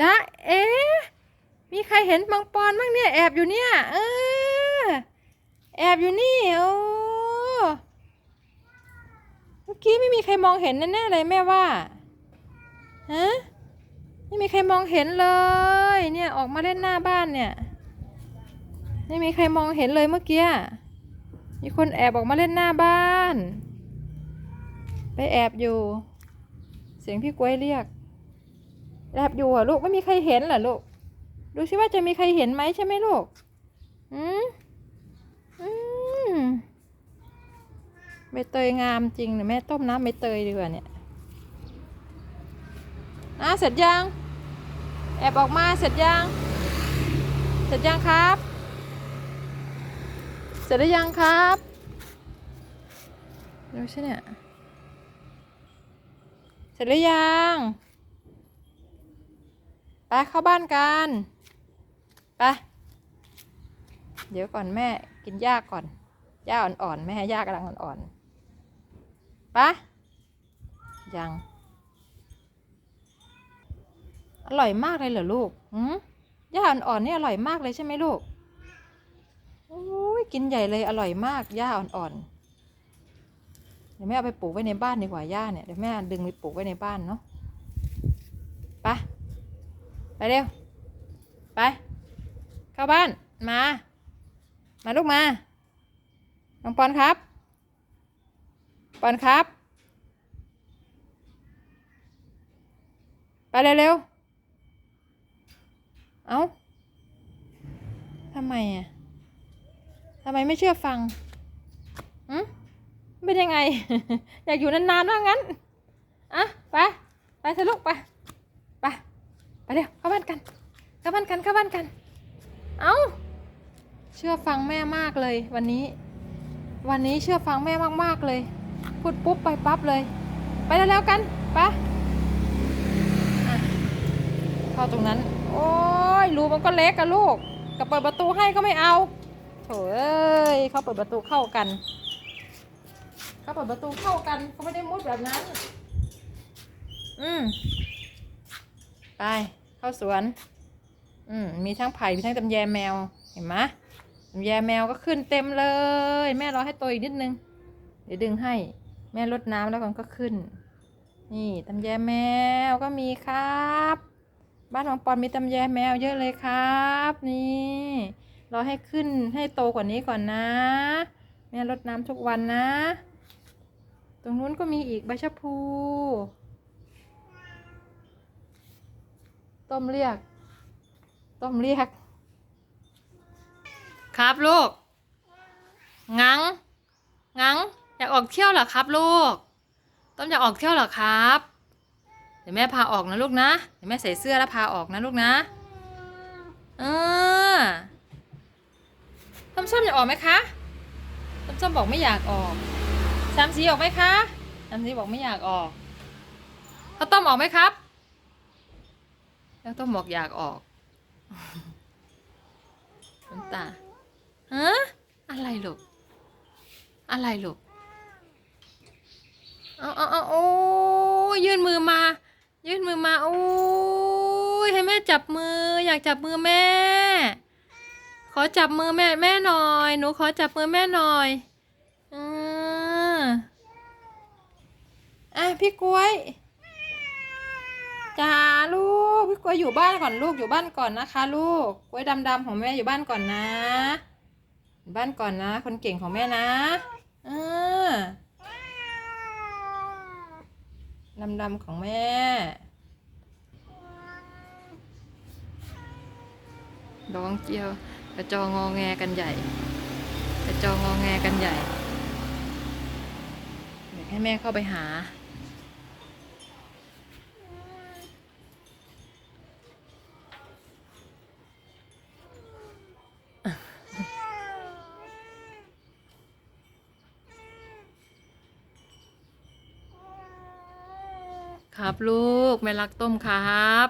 จ๊ะเอ๊มีใครเห็นปังปอนบ้างเนี่ยแอบอยู่เนี่ย เออ แอบอยู่นี่โอ้เมื่อกี้ไม่มีใครมองเห็นแน่ๆเลยแม่ว่าฮะไม่มีใครมองเห็นเลย เนี่ยออกมาเล่นหน้าบ้านเนี่ยไม่มีใครมองเห็นเลยเมื่อกี้มีคนแอบออกมาเล่นหน้าบ้าน ไปแอบอยู่ เสียงพี่กล้วยเรียก แอบอยู่เหรอลูกไม่มีใครเห็นเหรอลูก ดูสิว่าจะมีใครเห็นไหมใช่ไหมลูก อืมอืมใบเตยงามจริงเนี่ยแม่ต้มน้ำใบเตยดีกว่าเนี่ยอะเสร็จยัง แอบออกมาเสร็จยัง เสร็จยังครับ เสร็จหรือยังครับดูสิเนี่ย เสร็จหรือยัง ไปเข้าบ้านกัน ไป เดี๋ยวก่อนแม่กินหญ้าก่อน หญ้าอ่อนๆแม่หญ้ากำลังอ่อนๆ ไป ยัง อร่อยมากเลยเหรอลูกหืมหญ้าอ่อนๆนี่อร่อยมากเลยใช่ไหมลูกโอ้ยกินใหญ่เลยอร่อยมากหญ้าอ่อนๆ เดี๋ยวแม่เอาไปปลูกไว้ในบ้านดีกว่าหญ้าเนี่ยเดี๋ยวแม่ดึงไปปลูกไว้ในบ้านเนาะ เร็ว ไป เข้าบ้าน มา มาลูกมา น้องปอนครับ ปอนครับ ไปเร็วๆ เอาทำไมอะทำไมไม่เชื่อฟังอืมเป็นยังไง อยากอยู่นานๆว่างั้น อะ ไป ไปเถอะลูกไป ไปเร็วเข้าบ้านกัน เข้าบ้านกันเข้าบ้านกัน เอาเชื่อฟังแม่มากเลย วันนี้ วันนี้เชื่อฟังแม่มากๆเลย พูดปุ๊บไปปั๊บเลย ไปแล้วกันไปะเข้าตรงนั้น โอ้ยรูมันก็เล็กอะลูกกับเปิดประตูให้ก็ไม่เอาโถเอ้ยเขาเปิดประตูเข้ากันเขาเปิดประตูเข้ากันเขาไม่ได้มุดแบบนั้น อืม ไป เข้าสวน อืมมีทั้งไผ่มีทั้งตำแยแมวเห็นไหมตำแยแมวก็ขึ้นเต็มเลย แม่รอให้โตอีกนิดนึง เดี๋ยวดึงให้ แม่ลดน้ำแล้วมันก็ขึ้น นี่ตำแยแมวก็มีครับ บ้านของปอนมีตำแยแมวเยอะเลยครับ นี่รอให้ขึ้นให้โตกว่านี้ก่อนนะ แม่ลดน้ำทุกวันนะ ตรงนู้นก็มีอีกใบชะพู ต้มเรียก ต้มเรียก ครับลูก งัง งัง อยากออกเที่ยวเหรอครับลูก ต้อมอยากออกเที่ยวเหรอครับ เดี๋ยวแม่พาออกนะลูกนะ เดี๋ยวแม่ใส่เสื้อแล้วพาออกนะลูกนะ เออต้มส้มอยากออกไหมคะ ต้มส้มบอกไม่อยากออก สามสีออกไหมคะสามสีบอกไม่อยากออกข้าวต้มออกไหมครับแล้วต้มบอกอยากออก น้ำตาฮะอะไรลูกอะไรลูกเอาเอาเอาโอ้ยยื่นมือมา ยื่นมือมา โอ้ยให้แม่จับมือ อยากจับมือแม่ ขอจับมือแม่แม่หน่อย หนูขอจับมือแม่หน่อยอืออะพี่กล้วย จ้าลูกพี่กล้วยอยู่บ้านก่อนลูกอยู่บ้านก่อนนะคะ ลูกกล้วยดำๆของแม่อยู่บ้านก่อนนะอยู่บ้านก่อนนะ คนเก่งของแม่นะเออดำๆของแม่ดองเจียวกระจองงอแงกันใหญ่กระจองงอแงกันใหญ่เดี๋ยวให้แม่เข้าไปหา ครับ ลูกแม่รักต้มครับ